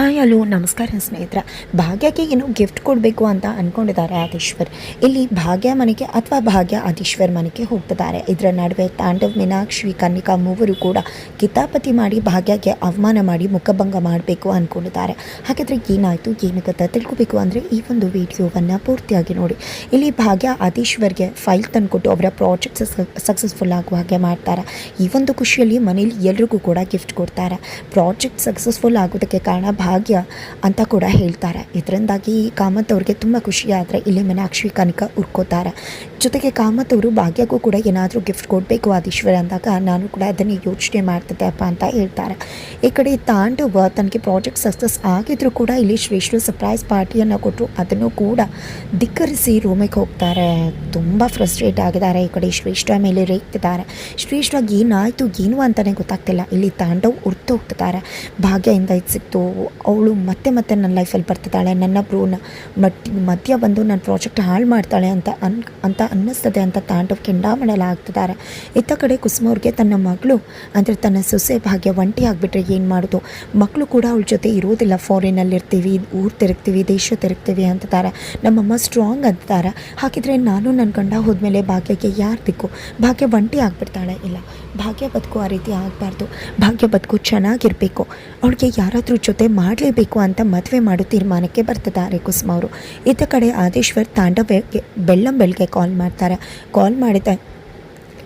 Hi, hello, ನಮಸ್ಕಾರ ಸ್ನೇಹಿತರೆ. ಭಾಗ್ಯಕ್ಕೆ ಏನು ಗಿಫ್ಟ್ ಕೊಡಬೇಕು ಅಂತ ಅಂದ್ಕೊಂಡಿದ್ದಾರೆ ಆದೀಶ್ವರ್. ಇಲ್ಲಿ ಭಾಗ್ಯ ಮನೆಗೆ ಅಥವಾ ಭಾಗ್ಯ ಆದೀಶ್ವರ್ ಮನೆಗೆ ಹೋಗ್ತಿದ್ದಾರೆ. ಇದರ ನಡುವೆ ತಾಂಡವ್, ಮೀನಾಕ್ಷಿ, ಕನ್ನಿಕಾ ಮೂವರು ಕೂಡ ಕಿತಾಪತಿ ಮಾಡಿ ಭಾಗ್ಯಕ್ಕೆ ಅವಮಾನ ಮಾಡಿ ಮುಖಭಂಗ ಮಾಡಬೇಕು ಅಂದ್ಕೊಂಡಿದ್ದಾರೆ ಹಾಗಾದರೆ ಏನಾಯಿತು ಏನು ತಿಳ್ಕೊಬೇಕು ಅಂದರೆ ಈ ಒಂದು ವಿಡಿಯೋವನ್ನು ಪೂರ್ತಿಯಾಗಿ ನೋಡಿ. ಇಲ್ಲಿ ಭಾಗ್ಯ ಆದೀಶ್ವರ್ಗೆ ಫೈಲ್ ತಂದುಕೊಟ್ಟು ಅವರ ಪ್ರಾಜೆಕ್ಟ್ ಸಕ್ಸಸ್ಫುಲ್ ಆಗುವ ಹಾಗೆ ಮಾಡ್ತಾರೆ. ಈ ಒಂದು ಖುಷಿಯಲ್ಲಿ ಮನೇಲಿ ಎಲ್ರಿಗೂ ಕೂಡ ಗಿಫ್ಟ್ ಕೊಡ್ತಾರೆ. ಪ್ರಾಜೆಕ್ಟ್ ಸಕ್ಸಸ್ಫುಲ್ ಆಗೋದಕ್ಕೆ ಕಾರಣ ಭಾಗ್ಯ ಅಂತ ಕೂಡ ಹೇಳ್ತಾರೆ. ಇದರಿಂದಾಗಿ ಕಾಮತ್ ಅವ್ರಿಗೆ ತುಂಬ ಖುಷಿಯಾದರೆ ಇಲ್ಲಿ ಮೀನಾಕ್ಷಿ ಕನಕ ಉರ್ಕೋತಾರೆ ಜೊತೆಗೆ ಕಾಮತ್ ಅವರು ಭಾಗ್ಯಕ್ಕೂ ಕೂಡ ಏನಾದರೂ ಗಿಫ್ಟ್ ಕೊಡಬೇಕು ಆದೀಶ್ವರ ಅಂದಾಗ ನಾನು ಕೂಡ ಅದನ್ನು ಯೋಚನೆ ಮಾಡ್ತಿದ್ದೆ ಅಪ್ಪ ಅಂತ ಹೇಳ್ತಾರೆ. ಈ ಕಡೆ ತಾಂಡವ ತನಗೆ ಪ್ರಾಜೆಕ್ಟ್ ಸಕ್ಸಸ್ ಆಗಿದ್ರು ಕೂಡ ಇಲ್ಲಿ ಶ್ರೇಷ್ಠ ಸರ್ಪ್ರೈಸ್ ಪಾರ್ಟಿಯನ್ನು ಕೊಟ್ಟರು ಅದನ್ನು ಕೂಡ ಧಿಕ್ಕರಿಸಿ ರೂಮಿಗೆ ಹೋಗ್ತಾರೆ. ತುಂಬ ಫ್ರಸ್ಟ್ರೇಟ್ ಆಗಿದ್ದಾರೆ ಈ ಕಡೆ ಶ್ರೇಷ್ಠ ಮೇಲೆ ರೇಗ್ತಿದ್ದಾರೆ. ಶ್ರೇಷ್ಠವಾಗಿ ಏನಾಯಿತು, ಏನು ಅಂತಲೇ ಗೊತ್ತಾಗ್ತಿಲ್ಲ. ಇಲ್ಲಿ ತಾಂಡವ್ ಉರ್ತು ಹೋಗ್ತಿದ್ದಾರೆ. ಭಾಗ್ಯದಿಂದ ಇದು ಸಿಕ್ತು. ಅವಳು ಮತ್ತೆ ಮತ್ತೆ ನನ್ನ ಲೈಫಲ್ಲಿ ಬರ್ತಿದ್ದಾಳೆ. ನನ್ನ ಬ್ರೂನ ಮಧ್ಯ ಬಂದು ನನ್ನ ಪ್ರಾಜೆಕ್ಟ್ ಹಾಳು ಮಾಡ್ತಾಳೆ ಅಂತ ಅನ್, ಅಂತ ಅನ್ನಿಸ್ತದೆ ಅಂತ ತಾಂಡವ್ ಕೆಂಡಾಮಣಲಾಗ್ತಿದ್ದಾರೆ ಇತ್ತ ಕಡೆ ಕುಸುಮವ್ರಿಗೆ ತನ್ನ ಮಗಳು, ಅಂದರೆ ತನ್ನ ಸೊಸೆ ಭಾಗ್ಯ ಒಂಟಿ ಆಗಿಬಿಟ್ರೆ ಏನು ಮಾಡೋದು? ಮಕ್ಕಳು ಕೂಡ ಅವಳ ಜೊತೆ ಇರೋದಿಲ್ಲ. ಫಾರಿನಲ್ಲಿ ಇರ್ತೀವಿ ಊರು ತಿರುಗ್ತೀವಿ, ದೇಶ ತಿರುಗ್ತೀವಿ ಅಂತಿದ್ದಾರೆ. ನಮ್ಮಮ್ಮ ಸ್ಟ್ರಾಂಗ್ ಅಂತಿದ್ದಾರೆ. ಹಾಗಿದ್ರೆ ನಾನು ನನ್ನ ಗಂಡ ಹೋದ್ಮೇಲೆ ಭಾಗ್ಯಕ್ಕೆ ಯಾರು ದಿಕ್ಕು? ಭಾಗ್ಯ ಒಂಟಿ ಆಗಿಬಿಡ್ತಾಳೆ? ಇಲ್ಲ. ಭಾಗ್ಯ ಬದುಕು ಆ ರೀತಿ ಆಗಬಾರ್ದು. ಭಾಗ್ಯ ಬದುಕು ಚೆನ್ನಾಗಿರಬೇಕು. ಅವಳಿಗೆ ಯಾರಾದರೂ ಜೊತೆ ಮಾಡಲೇಬೇಕು ಅಂತ ಮದುವೆ ಮಾಡೋ ತೀರ್ಮಾನಕ್ಕೆ ಬರ್ತಿದ್ದಾರೆ ಕುಸುಮ ಅವರು ಇತ್ತ ಕಡೆ ಆದೇಶ್ವರ್ ತಾಂಡವಕ್ಕೆ ಬೆಳ್ಳಂಬೆಳಗ್ಗೆ ಕಾಲ್ ಮಾಡ್ತಾರೆ. ಕಾಲ್ ಮಾಡಿದ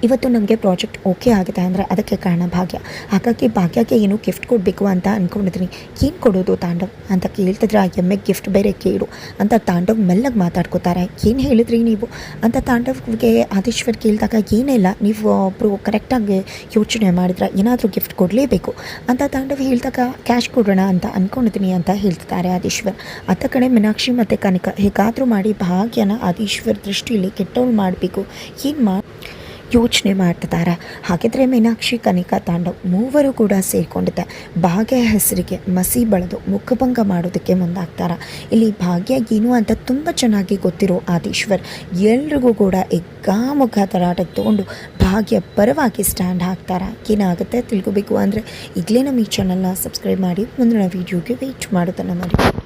ಇವತ್ತು ನಮಗೆ ಪ್ರಾಜೆಕ್ಟ್ ಓಕೆ ಆಗಿದೆ ಅಂದರೆ ಅದಕ್ಕೆ ಕಾರಣ ಭಾಗ್ಯ. ಹಾಗಾಗಿ ಭಾಗ್ಯಕ್ಕೆ ಏನು ಗಿಫ್ಟ್ ಕೊಡಬೇಕು ಅಂತ ಅಂದ್ಕೊಂಡಿದ್ದೀನಿ ಏನು ಕೊಡೋದು ತಾಂಡವ್? ಅಂತ ಕೇಳ್ತಿದ್ರೆ ಆ ಎಮ್ಮೆ ಗಿಫ್ಟ್ ಬೇರೆ ಕೇಳು. ಅಂತ ತಾಂಡವ್ ಮೆಲ್ಲಗೆ ಮಾತಾಡ್ಕೋತಾರೆ. ಏನು ಹೇಳಿದ್ರಿ ನೀವು? ಅಂತ ತಾಂಡವ್ಗೆ ಆದೇಶ್ವರ್ ಕೇಳಿದಾಗ ಏನಿಲ್ಲ ನೀವು ಒಬ್ಬರು ಕರೆಕ್ಟಾಗಿ ಯೋಚನೆ ಮಾಡಿದ್ರೆ ಏನಾದರೂ ಗಿಫ್ಟ್ ಕೊಡಲೇಬೇಕು. ಅಂತ ತಾಂಡವ್ ಹೇಳಿದಾಗ ಕ್ಯಾಶ್ ಕೊಡೋಣ ಅಂತ ಅಂದ್ಕೊಂಡಿದ್ದೀನಿ ಅಂತ ಹೇಳ್ತಿದ್ದಾರೆ ಆದೇಶ್ವರ್. ಅತ್ತ ಕಡೆ ಮೀನಾಕ್ಷಿ ಮತ್ತು ಕನಕ, ಹೇಗಾದರೂ ಮಾಡಿ ಭಾಗ್ಯನ ಆದೇಶ್ವರ್ ದೃಷ್ಟಿಯಲ್ಲಿ ಕೆಟ್ಟವಳು ಮಾಡಬೇಕು. ಏನು ಮಾ ಯೋಚನೆ ಮಾಡ್ತಿದ್ದಾರೆ. ಹಾಗಿದ್ರೆ ಮೀನಾಕ್ಷಿ, ಕನಿಕಾ, ತಾಂಡವ್ ಮೂವರು ಕೂಡ ಸೇರಿಕೊಂಡಿದ್ದ ಭಾಗ್ಯ ಹೆಸರಿಗೆ ಮಸಿ ಬಳದು ಮುಖಭಂಗ ಮಾಡೋದಕ್ಕೆ ಮುಂದಾಗ್ತಾರೆ. ಇಲ್ಲಿ ಭಾಗ್ಯ ಏನು ಅಂತ ತುಂಬ ಚೆನ್ನಾಗಿ ಗೊತ್ತಿರೋ ಆದೀಶ್ವರ್ ಎಲ್ರಿಗೂ ಕೂಡ ಎಗ್ಗಾಮುಖ ತರಾಟಕ್ಕೆ ತಗೊಂಡು ಭಾಗ್ಯ ಪರವಾಗಿ ಸ್ಟ್ಯಾಂಡ್ ಹಾಕ್ತಾರ. ಏನಾಗುತ್ತೆ, ತಿಳ್ಕೊಬೇಕು ಅಂದರೆ ಈಗಲೇ ನಮ್ಮ ಈ ಚಾನಲ್ನ ಸಬ್ಸ್ಕ್ರೈಬ್ ಮಾಡಿ, ಮುಂದಿನ ವೀಡಿಯೋಗೆ ವೆಯ್ಟ್ ಮಾಡೋದನ್ನು ಮಾಡಿ